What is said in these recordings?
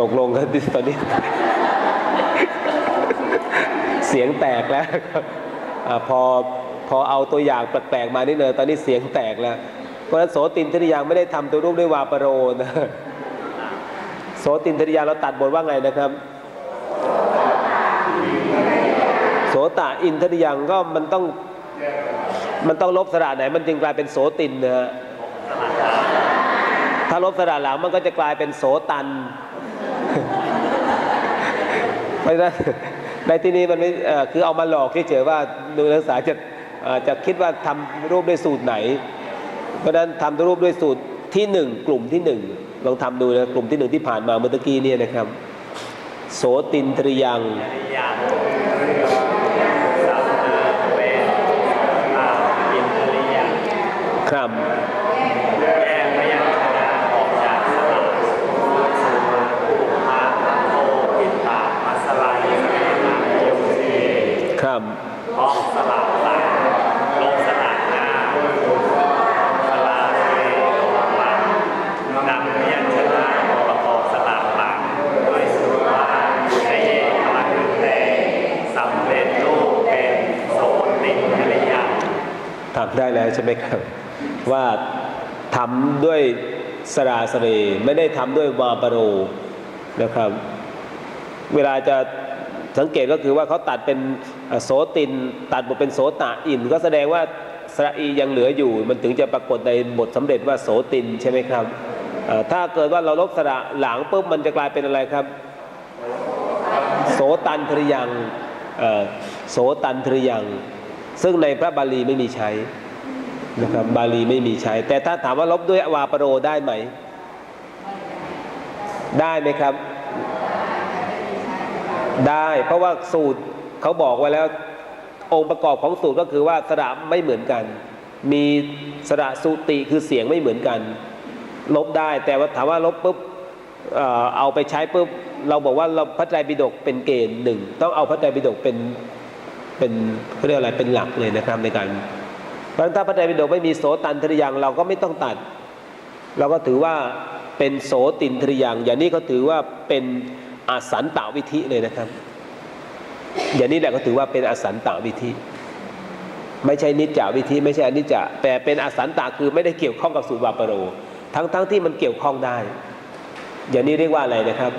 ตกลงกันตอนนี้ เสียงแตกแล้วอพอพอเอาตัวอย่างแปลกๆมานิดเดียวตอนนี้เสียงแตกแล้วเพราะฉะนั้นโสตินทริยังไม่ได้ทำตัวรูปด้วยวาปโรนะโสตินทริยังเราตัดบทว่าไงนะครับ โสตะอินทริยังก็มันต้องมันต้องลบสระไหน มันจึงกลายเป็นโสตินนะฮะถ้าลบสระหลังมันก็จะกลายเป็นโสตัน ราะฉะนั้นในที่นี้มันไม่คือเอามาหลอกเฉยๆว่าดูนักศึกษาจะจะคิดว่าทำรูปด้วยสูตรไหน เพราะฉะนั้นทำรูปด้วยสูตรที่หนึ่งกลุ่มที่หนึ่งลองทำดูนะกลุ่มที่หนึ่งที่ผ่านมาเมื่อตะกี้เนี่ยนะครับ โสตินทริยังอย่างครับ แยกพยัญชนะออกจากสระสุมาอุปาโทปิตามัสลายสเนนายุสี ครับ พร้อมสลับหลังลงสลับหน้าสลาเสลงหลังนำพยัญชนะประกอบสลับหลังด้วยสุว่าในเอกพลังแรงสำเร็จรูปเป็นโสติงอริยะ ทำ ได้แล้วใช่ไหมครับ ว่าทำด้วยสราสเรไม่ได้ทำด้วยวาปโรนะครับ เวลาจะสังเกตก็คือว่าเขาตัดเป็นโสติน ตัดบทเป็นโสตะอิน ก็แสดงว่าสระอียังเหลืออยู่ มันถึงจะปรากฏในบทสำเร็จว่าโสตินใช่ไหมครับถ้าเกิดว่าเราลบสระหลังปุ๊บมันจะกลายเป็นอะไรครับ โสตันทริยังโสตันทริยัง ซึ่งในพระบาลีไม่มีใช้ นะครับบาลีไม่มีใช้ แต่ถ้าถามว่าลบด้วยวาปโรได้ไหม ได้ไหมครับ ได้เพราะว่าสูตรเขาบอกไว้แล้วองค์ประกอบของสูตรก็คือว่าสระไม่เหมือนกัน มีสระสุติคือเสียงไม่เหมือนกัน ลบได้แต่ว่าถามว่าลบปุ๊บเอาไปใช้ปุ๊บเราบอกว่าเราพระไตรปิฎกเป็นเกณฑ์หนึ่งต้องเอาพระไตรปิฎกเป็นเป็นเรียกอะไรเป็นหลักเลยนะครับในการ เพราะฉะนั้นถ้าพระไตรปิฎกไม่มีโสตันทริยังเราก็ไม่ต้องตัด เราก็ถือว่าเป็นโสตินทริยังอย่างนี้เขาถือว่าเป็นอสันตวิธิเลยนะครับ อย่างนี้แหละก็ถือว่าเป็นอสันตวิธิ ไม่ใช่นิจจาวิธีไม่ใช่อนิจจาแต่เป็นอสันตาคือไม่ได้เกี่ยวข้องกับสูตรวาปโร ทั้งทั้งที่มันเกี่ยวข้องได้ อย่างนี้เรียกว่าอะไรนะครับ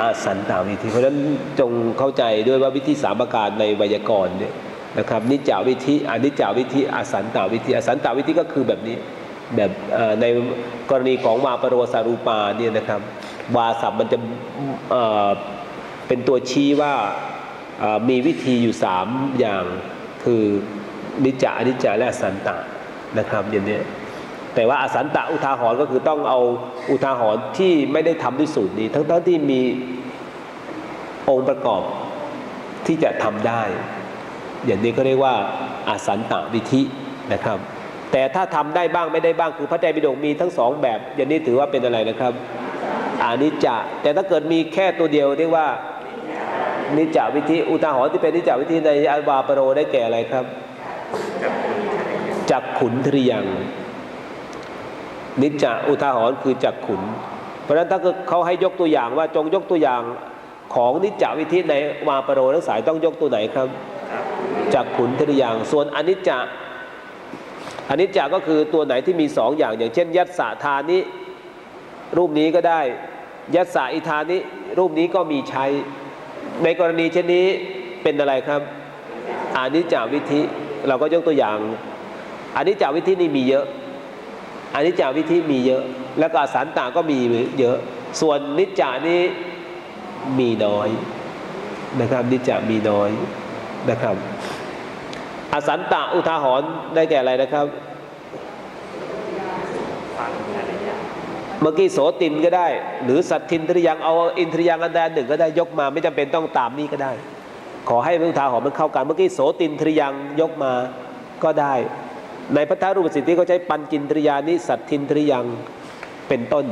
อาสันตาวิธีเพราะฉะนั้นจงเข้าใจด้วยว่าวิธีสามประการในไวยากรณ์เนี่ย นะครับนิจจาวิธีอนิจจาวิธีอาสันตาวิธีอสันตาวิธีก็คือแบบนี้แบบในกรณีของวาปโรสารูปาเนี่ยนะครับวาสับมันจะเป็นตัวชี้ว่ามีวิธีอยู่สามอย่างคือนิจจาอนิจจาและอสันตะนะครับอย่างนี้แต่ว่าอสันตะอุทาหรณ์ก็คือต้องเอาอุทาหรณ์ที่ไม่ได้ทำด้วยสูตรนี้ทั้งทั้งที่มีองค์ประกอบที่จะทำได้ อย่างนี้ก็เรียกว่าอาสันตะวิธินะครับ แต่ถ้าทำได้บ้างไม่ได้บ้างคือพระไตรปิฎกมีทั้งสองแบบ อย่างนี้ถือว่าเป็นอะไรนะครับอานิจจะ แต่ถ้าเกิดมีแค่ตัวเดียวเรียกว่านิจจาวิธีอุทาหรณ์ที่เป็นนิจจาวิธีในอัลวาปโรได้แก่อะไรครับจักขุนทริยัง นิจจาอุทาหรณ์คือจักขุน เพราะฉะนั้นถ้าเขาให้ยกตัวอย่างว่าจงยกตัวอย่างของนิจจาวิธีในวาปโรทั้งสายต้องยกตัวไหนครับ จักขุนทริยังส่วนอนิจจาอนิจจาก็คือตัวไหนที่มีสองอย่าง อย่างเช่น ยัตสาทานิรูปนี้ก็ได้ ยัตสาอิทานิรูปนี้ก็มีใช้ ในกรณีเช่นนี้เป็นอะไรครับอนิจจาวิธิเราก็ยกตัวอย่างอนิจจาวิธินี่มีเยอะอนิจจาวิธิมีเยอะ แล้วก็สันตาก็มีเยอะ ส่วนนิจจานี้มีน้อยนะครับนิจจามีน้อยนะครับ อสันตะอุทาหรณ์ได้แก่อะไรนะครับเมื่อกี้โสตินก็ได้ หรือสัตทินทริยังเอาอินทริยังอันใดนหนึ่งก็ได้ยกมาไม่จำเป็นต้องตามนี้ก็ได้ ขอให้อุทาหรณ์มันเข้ากันเมื่อกี้โสตินทริยังยกมาก็ได้ ในพระธารูปสิทธิก็ใช้ปัญจินทริยานิสัตทินทริยังเป็นต้น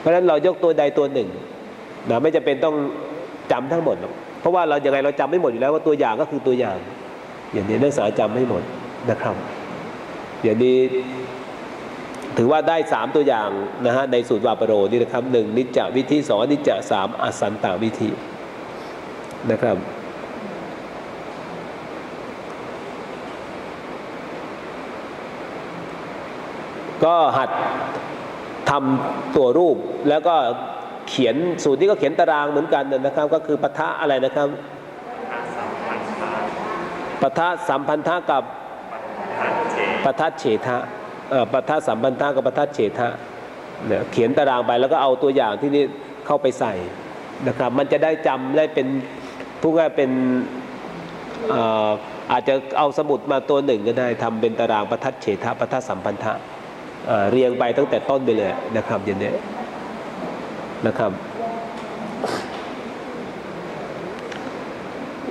เพราะฉะนั้นเรายกตัวใดตัวหนึ่งนะไม่จำเป็นต้องจำทั้งหมดหรอกเพราะว่าเราอย่างไรเราจำไม่หมดอยู่แล้วว่าตัวอย่างก็คือตัวอย่าง อย่างนี้นักศึกษาจำไม่หมดนะครับ อย่างนี้ถือว่าได้สามตัวอย่างนะฮะในสูตรวาปโรนี่นะครับหนึ่งนิจจวิธีสองนิจจสามอสันตวิธีนะครับก็หัดทำตัวรูปแล้วก็เขียนสูตรนี้ก็เขียนตารางเหมือนกันนะครับ ก็คือปะทะอะไรนะครับ ปะทะสัมพันธะกับทันเจปะทัดเฉทะเอ่อปะทะสัมพันธะกับปะทัดเฉทะเนี่ยเขียนตารางไปแล้วก็เอาตัวอย่างที่นี่เข้าไปใส่นะครับมันจะได้จำได้เป็นผู้ง่ายเป็นเอ่ออาจจะเอาสมุดมาตัวหนึ่งก็ได้ทำเป็นตารางปะทัดเฉทะปะทัดสัมพันธะเอ่อเรียงไปตั้งแต่ต้นไปเลยนะครับอย่างนี้นะครับ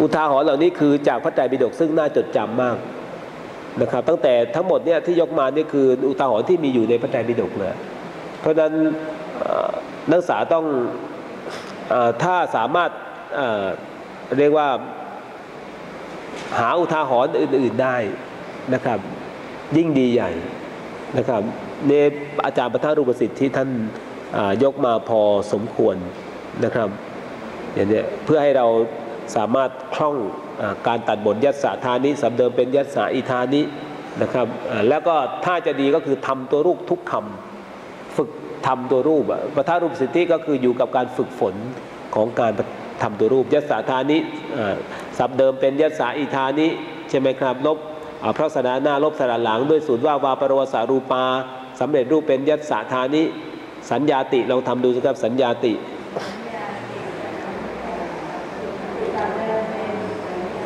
อุทาหรณ์เหล่านี้คือจากพระไตรปิฎกซึ่งน่าจดจำมากนะครับ ตั้งแต่ทั้งหมดเนี่ยที่ยกมานี่คืออุทาหรณ์ที่มีอยู่ในพระไตรปิฎกเลยเพราะฉะนั้นนักศึกษาต้องอถ้าสามารถเรียกว่าหาอุทาหรณ์อื่น ๆได้นะครับ ยิ่งดีใหญ่นะครับเนี่ยอาจารย์ประธานรูปสิทธิ์ที่ท่านยกมาพอสมควรนะครับอย่างนี้เพื่อให้เรา สามารถคล่องอการตัดบทยัตสาธานิสำเดิมเป็นยัตสาอิธานินะครับแล้วก็ถ้าจะดีก็คือทำตัวรูปทุกคำฝึกทำตัวรูปประธารูปสิทธิก็คืออยู่กับการฝึกฝนของการทำตัวรูปยัตสาธานิสับเดิมเป็นยัตสาอิธานิใช่ไหมครับลบพระสนาหน้าลบสนาหลังด้วยสูตรว่าวาปรวสารูปาสำเร็จรูปเป็นยัตสาธานิสัญญาติลองทำดูสิครับสัญญาติ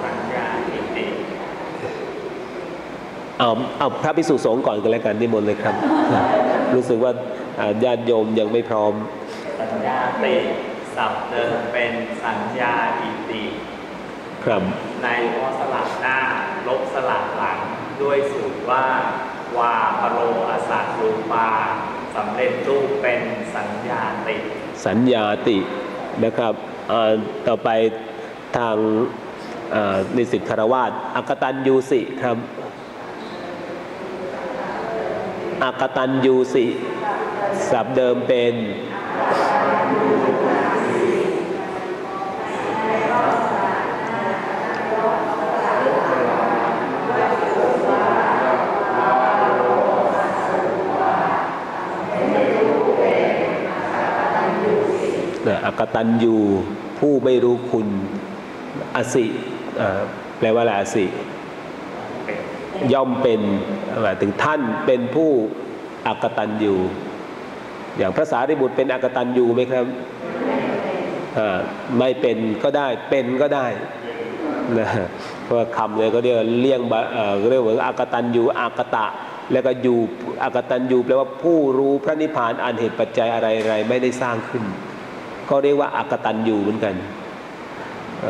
สัญญาอิติ เอาเอาพระพิสุสงฆ์ก่อนกันแล้วกันนิมนต์เลยครับ รู้สึกว่าอ่าญาติโยมยังไม่พร้อม สัญญาติสับเดิมเป็นสัญญาอิติครับในพอสลักหน้า ลบสลักหลังด้วยสูตรว่า วาปโรอสัตรูปาสำเร็จรูปเป็นสัญญาติ สัญญาตินะครับอ่าต่อไปทางอ่านิสิตคารวาสอักตันยูสิครับ อักตันยูสิสับเดิมเป็นนะอักตันยูผู้ไม่รู้คุณอสิอ่าแปลว่าอะไรอสิ ย่อมเป็นหมายถึงท่านเป็นผู้อักตันยูอย่างพระสารีบุตรเป็นอักตันยูไหมครับไม่เป็นก็ได้เป็นก็ได้นะเพราะคำเลยก็เรียกเลี่ยงเรียกว่าอักตันยูอากตะ แล้วก็อยู่อากตันยูแปลว่าผู้รู้พระนิพพานอันเหตุปัจจัยอะไรอะไรไม่ได้สร้างขึ้น ก็เรียกว่าอากตันยูเหมือนกัน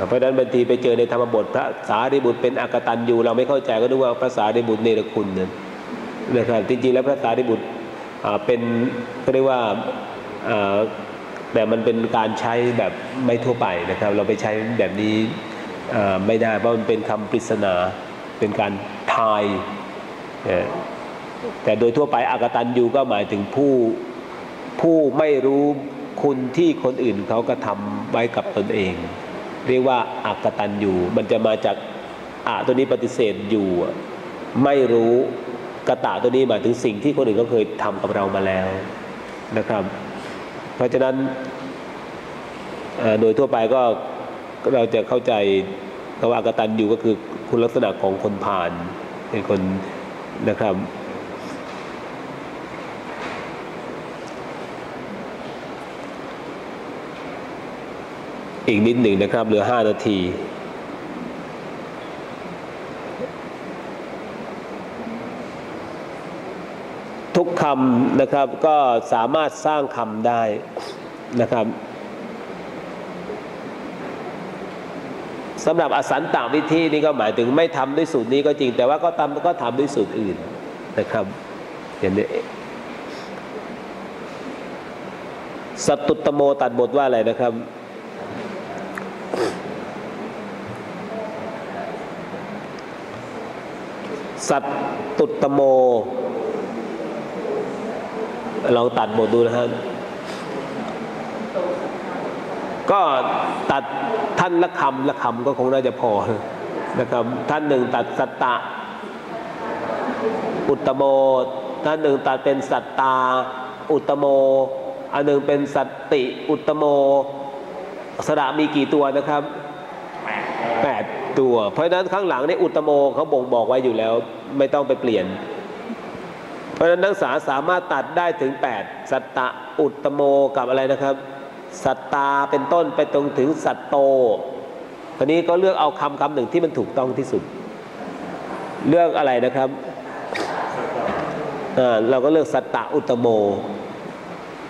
เพราะนั้นบางทีไปเจอในธรรมบทพระสารีบุตรเป็นอากตันยูเราไม่เข้าใจก็นึกว่าพระสารีบุตรเนรคุณนั่นนะครับจริงๆแล้วพระสารีบุตรเป็นก็เรียกว่าแต่มันเป็นการใช้แบบไม่ทั่วไปนะครับ เราไปใช้แบบนี้ไม่ได้เพราะมันเป็นคำปริศนาเป็นการทายแต่โดยทั่วไปอากตันยูก็หมายถึงผู้ผู้ไม่รู้คุณที่คนอื่นเขากระทำไว้กับตนเอง เรียกว่าอักตันอยู่ มันจะมาจากอะตัวนี้ปฏิเสธอยู่ ไม่รู้กระตะตัวนี้หมายถึงสิ่งที่คนอื่นเขาเคยทำกับเรามาแล้วนะครับ เพราะฉะนั้นโดยทั่วไปก็เราจะเข้าใจคำว่าอักตันอยู่ก็คือคุณลักษณะของคนผ่านเป็นคนนะครับ อีกนิดหนึ่งนะครับ เหลือห้านาทีทุกคำนะครับก็สามารถสร้างคำได้นะครับสำหรับอสันตวิธีนี่ก็หมายถึงไม่ทำด้วยสูตรนี้ก็จริง แต่ว่าก็ทำก็ทำด้วยสูตรอื่นนะครับอย่างนี้สตุตตโมตัดบทว่าอะไรนะครับ สัตตุตโม ลองตัดบทดูนะฮะก็ตัดท่านละคำละคำก็คงน่าจะพอนะครับท่านหนึ่งตัดสัตตะ อุตตโม ท่านหนึ่งตัดเป็นสัตตา อุตตโม อันหนึ่งเป็นสัตติ อุตตโมสระมีกี่ตัวนะครับ ตัว เพราะฉะนั้นข้างหลังในอุตตโมเขาบ่งบอกไว้อยู่แล้ว ไม่ต้องไปเปลี่ยน เพราะฉะนั้นนักศึกษาสามารถตัดได้ถึง 8 สัตตะอุตตโมกับอะไรนะครับ สัตตาเป็นต้นไปตรงถึงสัตโตทีนี้ก็เลือกเอาคำคำหนึ่งที่มันถูกต้องที่สุด เลือกอะไรนะครับเราก็เลือกสัตตะอุตตโม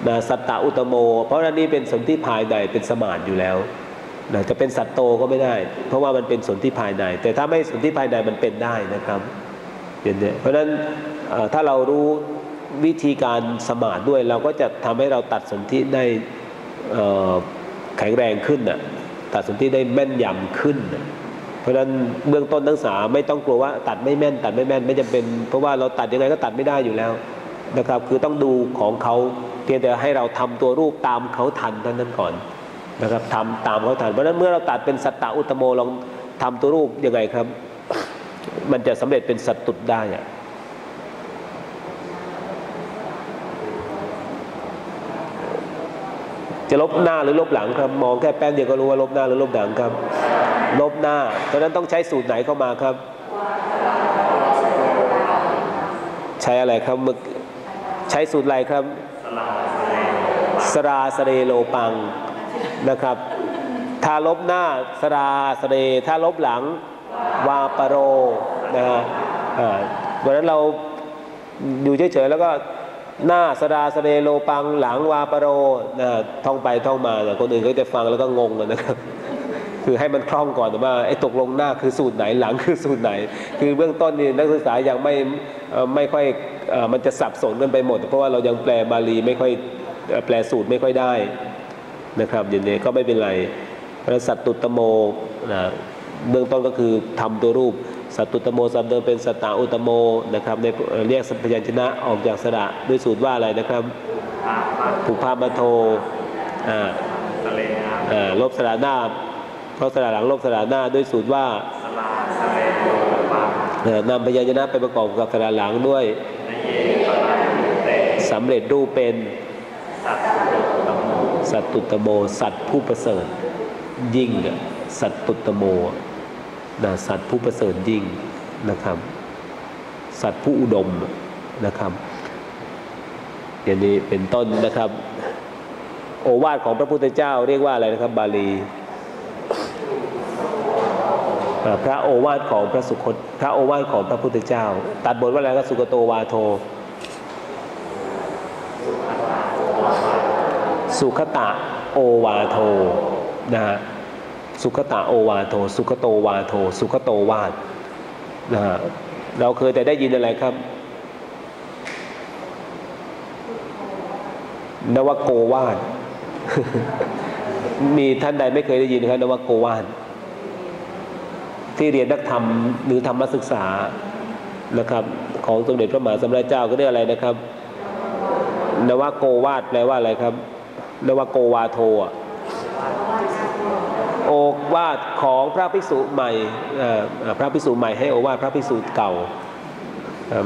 นะสัตตะอุตตโม เพราะอันนี้เป็นสนที่ภายในเป็นสมานอยู่แล้ว นะจะเป็นสัตว์โตก็ไม่ได้ เพราะว่ามันเป็นสนที่ภายใน แต่ถ้าไม่สนที่ภายในมันเป็นได้นะครับเห็นไหมเพราะฉะนั้นถ้าเรารู้วิธีการสมานด้วย เราก็จะทำให้เราตัดสนธิได้แข็งแรงขึ้นน่ะตัดสนธิได้แม่นยำขึ้นนะเพราะฉะนั้นเบื้องต้นนักศึกษาไม่ต้องกลัวว่าตัดไม่แม่น ตัดไม่แม่นไม่จำเป็น เพราะว่าเราตัดยังไงก็ตัดไม่ได้อยู่แล้วนะครับ คือต้องดูของเขาเพียงแต่ให้เราทำตัวรูปตามเขาทันเท่านั้นก่อน นะครับทำตามเขาทันเพราะฉะนั้นเมื่อเราตัดเป็นสัตตะอุตโมลองทำตัวรูปยังไงครับ มันจะสำเร็จเป็นสัตตุดได้อะจะลบหน้าหรือลบหลังครับ มองแค่แป๊บเดียวก็รู้ว่าลบหน้าหรือลบหลังครับ ลบหน้าเพราะฉะนั้นต้องใช้สูตรไหนเข้ามาครับ ใช้อะไรครับมึกใช้สูตรอะไรครับ สราสเรโลปัง นะครับ ถ้าลบหน้าสราสเรถ้าลบหลังวาปโรนะฮะอ่าเพราะฉะนั้นเราอยู่เฉยๆแล้วก็หน้าสราสเรโลปังหลังวาปโรนะท่องไปท่องมาแต่คนอื่นก็จะฟังแล้วก็งงนะครับ คือให้มันคล่องก่อนว่าไอ้ตกลงหน้าคือสูตรไหนหลังคือสูตรไหน คือเบื้องต้นนี่นักศึกษายังไม่ไม่ค่อยมันจะสับสนกันไปหมด เพราะว่าเรายังแปลบาลีไม่ค่อยแปลสูตรไม่ค่อยได้ นะครับอย่างนี้ก็ไม่เป็นไรพระสัตตุตโมนะเบื้องต้นก็คือทำตัวรูป สัตตุตโมสัมเดิมเป็นสตาอุตโมนะครับในเรียกสัพยัญชนะออกจากสระด้วยสูตรว่าอะไรนะครับผูกพามาโทอ่าลบสระหน้าลบสระหลังลบสระหน้าด้วยสูตรว่าสลาสเลโปังเอ่อนำพยัญชนะไปประกอบกับสระหลังด้วยสำเร็จรูปเป็น สัตตุตโมสัตว์ผู้ประเสริฐยิ่งสัตตุตโมนะสัตว์ผู้ประเสริฐยิ่งนะครับ สัตว์ผู้อุดมนะครับอย่างนี้เป็นต้นนะครับ โอวาทของพระพุทธเจ้าเรียกว่าอะไรนะครับ บาลีพระโอวาทของพระสุคตพระโอวาทของพระพุทธเจ้า ตัดบทว่าอะไรก็สุกโตวาโท สุขตะโอวาโทนะฮะสุขตะโอวาโท สุขโตวาโท สุขโตวาทนะฮะเราเคยแต่ได้ยินอะไรครับนวโกวาทมีท่านใดไม่เคยได้ยินครับนวโกวาทที่เรียนนักธรรมหรือธรรมศึกษานะครับ ของสมเด็จพระมหาสัมมาสัมพุทธเจ้าก็เรียกอะไรนะครับ นวโกวาทแปลว่าอะไรครับ นวโกวาโทโอวาทของพระภิกษุใหม่พระภิกษุใหม่ให้โอวาทพระภิกษุเก่า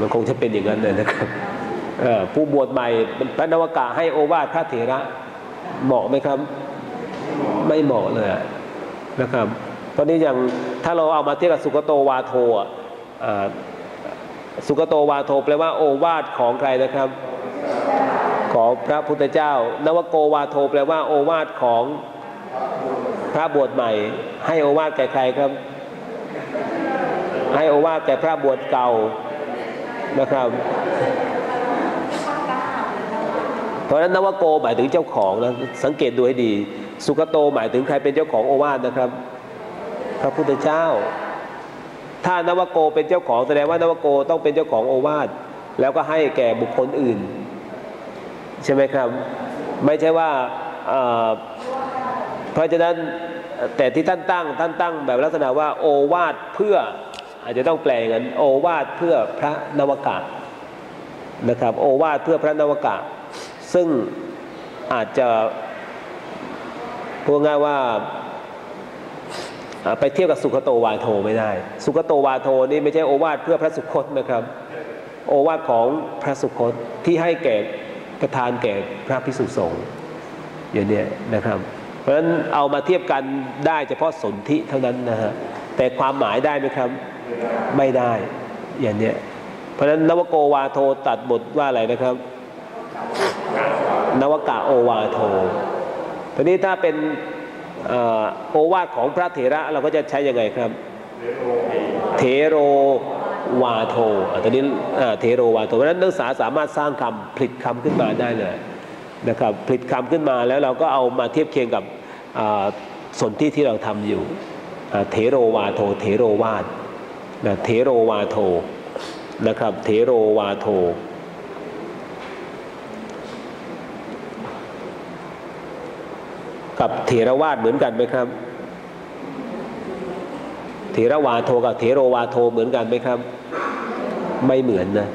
มันคงจะเป็นอย่างนั้นเลยนะครับผู้บวชใหม่พระนวกะให้โอวาทพระเถระเหมาะไหมครับ ไม่เหมาะเลยนะครับเพราะนี้อย่างถ้าเราเอามาเทียบกับสุกโตวาโทสุกโตวาโทแปลว่าโอวาทของใครนะครับ ของพระพุทธเจ้า นวโกวาโทแปลว่าโอวาทของพระบวชใหม่ ให้โอวาทแก่ใครครับ ให้โอวาทแก่พระบวชเก่านะครับเพราะนั้นนวโกหมายถึงเจ้าของนะสังเกตดูให้ดี สุกโตหมายถึงใครเป็นเจ้าของโอวาทนะครับ พระพุทธเจ้า ถ้านวโกเป็นเจ้าของแสดงว่านวโกต้องเป็นเจ้าของโอวาทแล้วก็ให้แก่บุคคลอื่น ใช่ไหมครับ ไม่ใช่ว่าเพราะฉะนั้นแต่ที่ท่านตั้งท่านตั้งแบบลักษณะว่าโอวาทเพื่ออาจจะต้องแปลอย่างนั้นโอวาทเพื่อพระนวกะนะครับ โอวาทเพื่อพระนวกะ ซึ่งอาจจะพูดง่ายว่าไปเทียบกับสุขโตวาโทไม่ได้ สุขโตวาโทนี่ไม่ใช่โอวาทเพื่อพระสุคตนะครับ โอวาทของพระสุคตที่ให้แก่ ประทานแก่พระพิสุสงฆ์อย่างเนี้ยนะครับ เพราะฉะนั้นเอามาเทียบกันได้เฉพาะสนธิเท่านั้นนะฮะแต่ความหมายได้ไหมครับไม่ได้อย่างเนี้ยเพราะฉะนั้นนวโกวาโทตัดบทว่าอะไรนะครับ นวกะโอวาโททีนี้ถ้าเป็นโอวาทของพระเถระเราก็จะใช้ยังไงครับ เทโร วาโทตอนนี้เทโรวาโทเพราะฉะนั้นนักศึกษาสามารถสร้างคำผลิตคำขึ้นมาได้เลยนะครับผลิตคำขึ้นมาแล้วเราก็เอามาเทียบเคียงกับอ่าสนที่ที่เราทำอยู่เทโรวาโทเทโรวาทนะเทโรวาโทนะครับเทโรวาโทกับเถรวาทเหมือนกันไหมครับ เถรวาโทกับเถโรวาโทเหมือนกันไหมครับ ไม่เหมือนนะ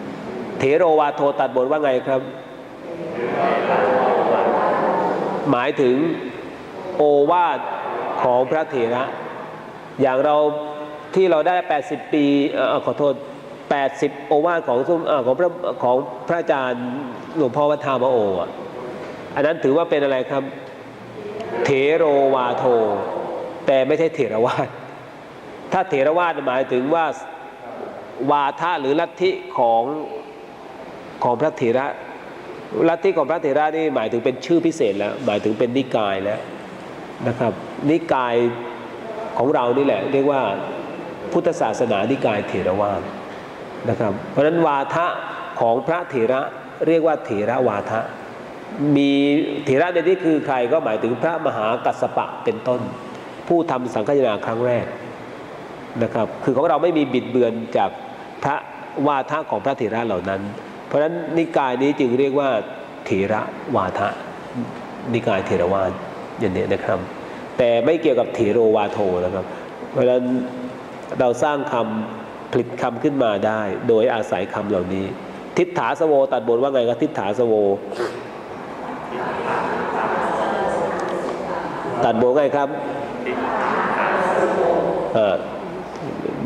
เถโรวาโทตัดบทว่าไงครับ หมายถึงโอวาทของพระเถระ อย่างเราที่เราได้ 80 ปีอขอโทษ 80 โอวาทของส้มเอ่อของพระของพระอาจารย์หลวงพ่อวัฒนามโออะอันนั้นถือว่าเป็นอะไรครับ เถโรวาโท แต่ไม่ใช่เถรวาท ถ้าเถรวาทหมายถึงว่าวาทะหรือลัทธิของของพระเถระลัทธิของพระเถระนี่หมายถึงเป็นชื่อพิเศษแล้ว หมายถึงเป็นนิกายแล้วนะครับ นิกายของเรานี่แหละ เรียกว่าพุทธศาสนานิกายเถรวาทนะครับ เพราะฉะนั้นวาทะของพระเถระเรียกว่าเถระวาทะมีเถระในที่คือใครก็หมายถึงพระมหากัสสปะเป็นต้น ผู้ทำสังฆทานครั้งแรก นะครับ คือของเราไม่มีบิดเบือนจากพระวาทะของพระเถระเหล่านั้น เพราะฉะนั้นนิกายนี้จึงเรียกว่าเถระวาทะนิกายเถรวาทอย่างนี้นะครับ แต่ไม่เกี่ยวกับเถโรวาโทนะครับ เพราะฉะนั้นเราสร้างคำผลิตคำขึ้นมาได้ โดยอาศัยคำเหล่านี้ ทิฏฐาสโวตัดบทว่าไงครับทิฏฐาสโวตัดโบไงครับ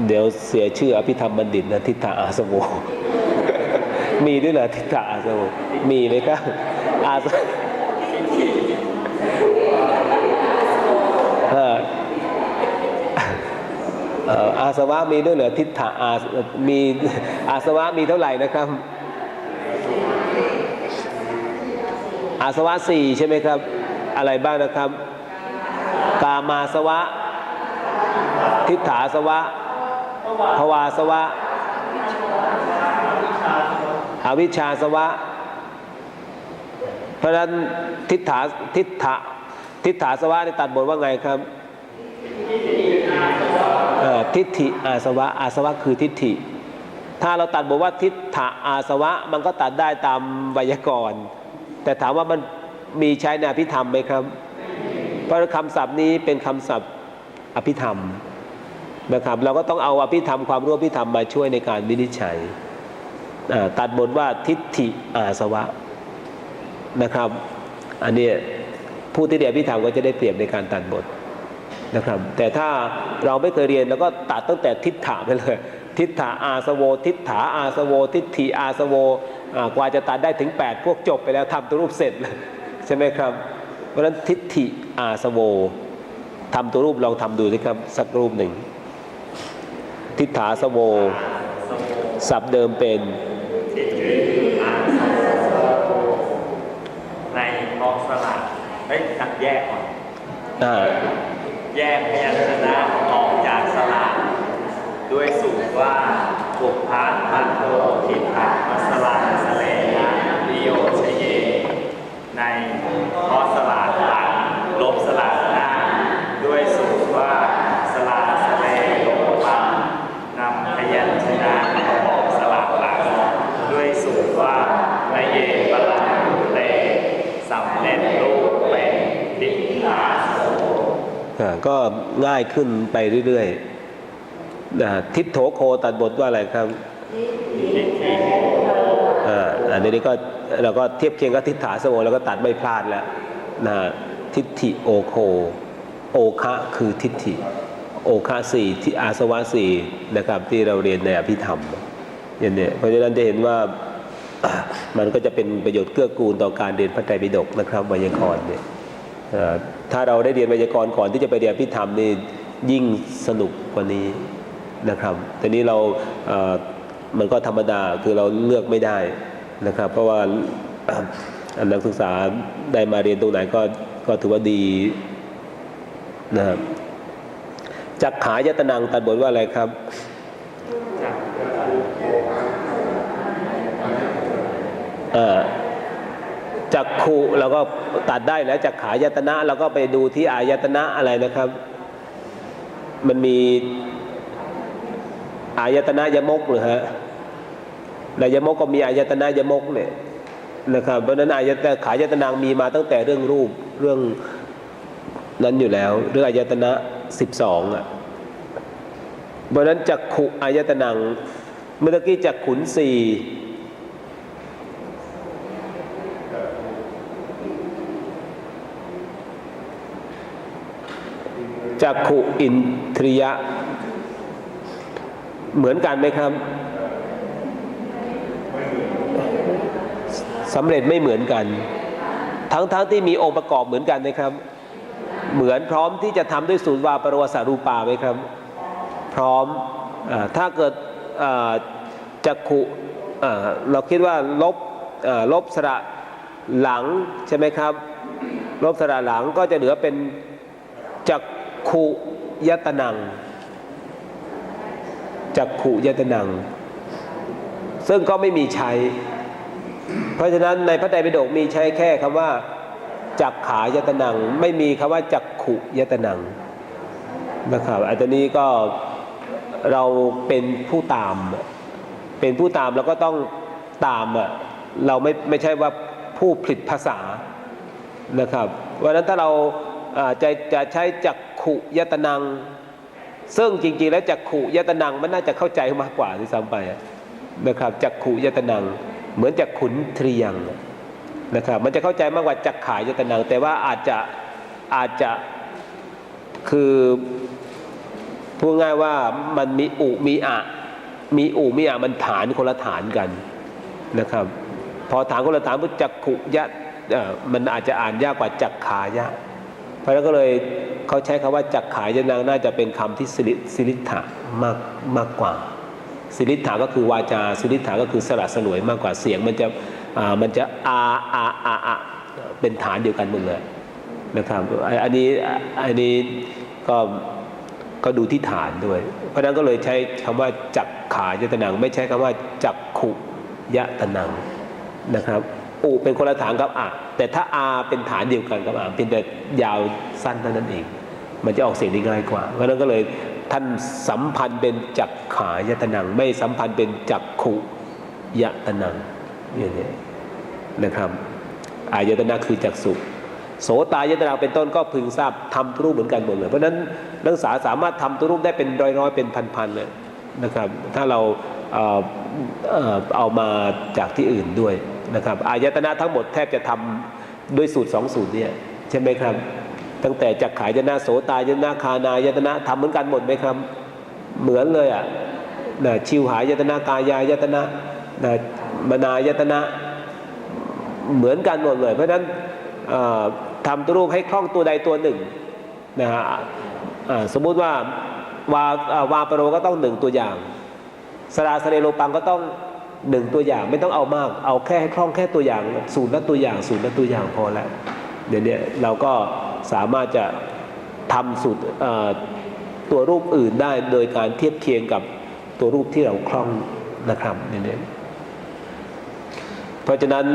เดี๋ยวเสียชื่ออภิธรรมบัณฑิตนะทิฏฐาอาสโวมีด้วยเหรอทิฏฐาอาสโวมีไหมครับอาสอาสวะมีด้วยเหรอทิฏฐาอามีอาสวะมีเท่าไหร่นะครับอาสวะสี่ใช่ไหมครับ อะไรบ้างนะครับ กามาสวะ ทิฏฐาสวะ ภวาสวะ อวิชชาสวะ เพราะฉะนั้นทิฏฐาทิฏฐะทิฏฐาสวะนี่ตัดบทว่าไงครับทิฏฐิอาสวะ อาสวะคือทิฏฐิ ถ้าเราตัดบทว่าทิฏฐะอาสวะ มันก็ตัดได้ตามไวยากรณ์ แต่ถามว่ามันมีใช้ในอภิธรรมไหมครับ เพราะคำศัพท์นี้เป็นคำศัพท์อภิธรรม นะครับเราก็ต้องเอาอภิธรรมความรู้อภิธรรมมาช่วยในการวินิจฉัยตัดบทว่าทิฏฐิอาสวะนะครับ อันนี้ผู้ที่เรียนอภิธรรมก็จะได้เปรียบในการตัดบทนะครับ แต่ถ้าเราไม่เคยเรียนเราก็ตัดตั้งแต่ทิฏฐะไปเลยทิฏฐาอาสโว ทิฏฐาอาสโว ทิฏฐิอาสโวอ่ากว่าจะตัดได้ถึง 8 พวกจบไปแล้วทำตัวรูปเสร็จเลยใช่ไหมครับ เพราะฉะนั้นทิฏฐิอาสโวทำตัวรูปลองทำดูสิครับสักรูปหนึ่ง ทิฏฐาสโว ศัพท์เดิมเป็น ในกองสลากเฮ้ยตัดแยกก่อนอ่าแยกพยัญชนะออกจากสลากด้วยสูตรว่าปุพพะพันโตทิฏฐะมัสลาสเลนะนิโยชเยในเพราะสลากหลังลบสลากหน้า ด้วยสูตรว่าสลาสเลลบปังนำพยัญชนะออกสลากหลัง ด้วยสูตรว่าในเยปะลังเตสำเร็จรูปเป็นทิฏฐา อ่าก็ ง่ายขึ้นไปเรื่อยๆนะทิศโถโคตัดบทว่าอะไรครับอ่าอันนี้ก็เราก็เทียบเคียงกับทิฏฐาสโวแล้วก็ตัดไม่พลาดแล้วนะฮะทิฏฐิโอโค โอคะคือทิฏฐิ โอคะสี่ที่อาสวะสี่นะครับที่เราเรียนในอภิธรรมอย่างเนี้ยเพราะฉะนั้นจะเห็นว่ามันก็จะเป็นประโยชน์เกื้อกูลต่อการเรียนพระไตรปิฎกนะครับไวยากรณ์เนี่ยเอ่อ ถ้าเราได้เรียนไวยากรณ์ก่อนที่จะไปเรียนอภิธรรมนี่ยิ่งสนุกกว่านี้นะครับแต่นี้เราเอ่อมันก็ธรรมดาคือเราเลือกไม่ได้นะครับ เพราะว่านักศึกษาได้มาเรียนตรงไหนก็ก็ถือว่าดีนะครับจักขายตนังตัดบทว่าอะไรครับเอ่อ จักขุเราก็ตัดได้แล้วจักขายตนะเราก็ไปดูที่อายตนะอะไรนะครับ มันมีอายตนะยมกหรือฮะในยมกก็มีอายตนะยมกเนี่ยนะครับ เพราะนั้นอายตนะขายตนังมีมาตั้งแต่เรื่องรูปเรื่องนั้นอยู่แล้ว เรื่องอายตนะสิบสองอะเพราะนั้นจักขุอายตนังเมื่อกี้จักขุนสี่ จักขุอินทริยะ เหมือนกันไหมครับสำเร็จไม่เหมือนกัน ทั้งๆทที่มีองค์ประกอบเหมือนกันนะครับ เหมือนพร้อมที่จะทำด้วยสูตรวาปรวสารูปาไหมครับ พร้อมอถ้าเกิดจักขุเราคิดว่าลบลบสระหลังใช่ไหมครับ ลบสระหลังก็จะเหลือเป็นจัก ขุยตนังจักขุยตนัง ซึ่งก็ไม่มีใช้ เพราะฉะนั้นในพระไตรปิฎกมีใช้แค่คำว่าจักขายตนัง ไม่มีคำว่าจักขุยตนังนะครับอันนี้ก็เราเป็นผู้ตาม เป็นผู้ตามเราก็ต้องตามอะเราไม่ไม่ใช่ว่าผู้ผลิตภาษานะครับเพราะฉะนั้นถ้าเราอ่าจะจะใช้จัก ขุยตนัง ซึ่งจริง ๆ แล้วจักขุยตนังมันน่าจะเข้าใจมากกว่าที่ซ้ำไปนะครับจักขุยตนัง เหมือนจักขุนทรียังนะครับ มันจะเข้าใจมากกว่าจักขายตนัง แต่ว่าอาจจะอาจจะคือพูดง่ายว่ามันมีอุมีอะ มีอุมีอะมันฐานคนละฐานกันนะครับ พอฐานคนละฐานปุ๊บจักขุยะมันอาจจะอ่านยากกว่าจักขายะ เพราะนั้นก็เลยเขาใช้คำว่าจักขายนางน่าจะเป็นคำที่สิริสิริธามากมากกว่าสิริธาก็คือวาจาสิริธาก็คือสระสลวยมากกว่าเสียงมันจะอ่ามันจะอาอาอาอาเป็นฐานเดียวกันหมดเลยนะครับอันนี้อันนี้ก็ก็ดูที่ฐานด้วย เพราะนั้นก็เลยใช้คำว่าจักขายตนัง ไม่ใช้คำว่าจักขุยะตนังนะครับอุเป็นคนละฐานกับอะ แต่ถ้าอาเป็นฐานเดียวกันกับอะเป็นแต่ยาวสั้นเท่านั้นเอง มันจะออกเสียงได้ง่ายกว่า เพราะนั้นก็เลยท่านสัมพันธ์เป็นจักขายตนัง ไม่สัมพันธ์เป็นจักขุยะตนังอย่างนี้นะครับ อายตนะคือจักสุโสตายตนะเป็นต้นก็พึงทราบทำรูปเหมือนกันหมดเลย เพราะฉะนั้นนักศึกษาสามารถทำตัวรูปได้เป็นร้อยๆเป็นพันๆเลยนะครับ ถ้าเรา เอามาจากที่อื่นด้วยนะครับอายตนะทั้งหมดแทบจะทำด้วยสูตรสองสูตรเนี่ยใช่ไหมครับ ตั้งแต่จักขายตนะโสตายนะคานายตนะทำเหมือนกันหมดไหมครับ เหมือนเลยอะนะชิวหายตนะกายายตนะนะมนายตนะเหมือนกันหมดเลย เพราะฉะนั้นทำตัวรูปให้คล่องตัวใดตัวหนึ่งนะฮะสมมุติว่าวาอ่าวาปโรก็ต้องหนึ่งตัวอย่าง สราสเรโลปังก็ต้องหนึ่งตัวอย่างไม่ต้องเอามาก เอาแค่ให้คล่องแค่ตัวอย่างศูนย์ละตัวอย่างศูนย์ละตัวอย่างพอแล้วเดี๋ยวนี้เราก็สามารถจะทำสูตรตัวรูปอื่นได้โดยการเทียบเคียงกับตัวรูปที่เราคล่องนะครับเดี๋ยวนี้เพราะฉะนั้น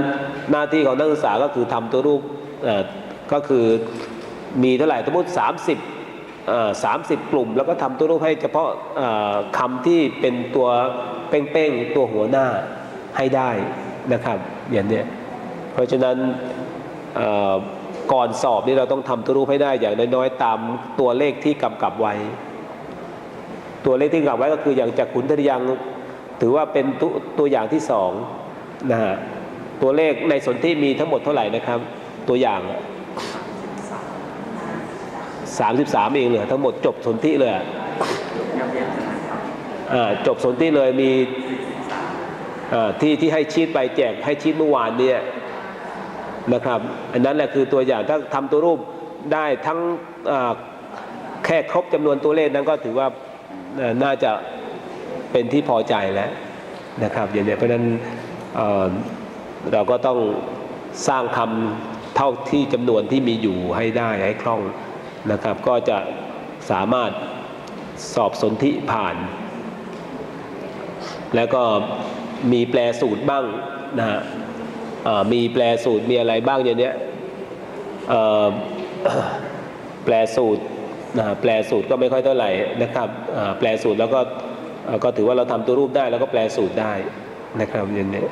หน้าที่ของนักศึกษาก็คือทำตัวรูปก็คือมีเท่าไหร่สมมติ30 เอ่อ30กลุ่ม แล้วก็ทำตัวรูปให้เฉพาะคำที่เป็นตัวเป้งๆตัวหัวหน้าให้ได้นะครับอย่างนี้เพราะฉะนั้นก่อนสอบนี่เราต้องทำตัวรูปให้ได้อย่างน้อยๆตามตัวเลขที่กำกับไว้ ตัวเลขที่กำกับไว้ก็คืออย่างจากขุนทริยังถือว่าเป็นตัวตัวอย่างที่สองนะฮะตัวเลขในสนธิมีทั้งหมดเท่าไหร่นะครับ ตัวอย่าง 33 เองเหรอทั้งหมดจบสนธิเลยจบสนธิเลยมีที่ที่ให้ชีตไปแจกให้ชีตเมื่อวานเนี่ยนะครับอันนั้นแหละคือตัวอย่างถ้าทำตัวรูปได้ทั้งแค่ครบจำนวนตัวเลขนั้นก็ถือว่าน่าจะเป็นที่พอใจแล้วนะครับอย่างนี้เพราะนั้นเเราก็ต้องสร้างคำเท่าที่จำนวนที่มีอยู่ให้ได้ให้คล่อง นะครับ ก็จะสามารถสอบสนธิผ่าน แล้วก็มีแปลสูตรบ้างนะฮะมีแปลสูตรมีอะไรบ้างอย่างเนี้ยแปลสูตรนะแปลสูตรก็ไม่ค่อยเท่าไหร่นะครับแปลสูตรแล้วก็ก็ถือว่าเราทำตัวรูปได้แล้วก็แปลสูตรได้นะครับอย่างนี้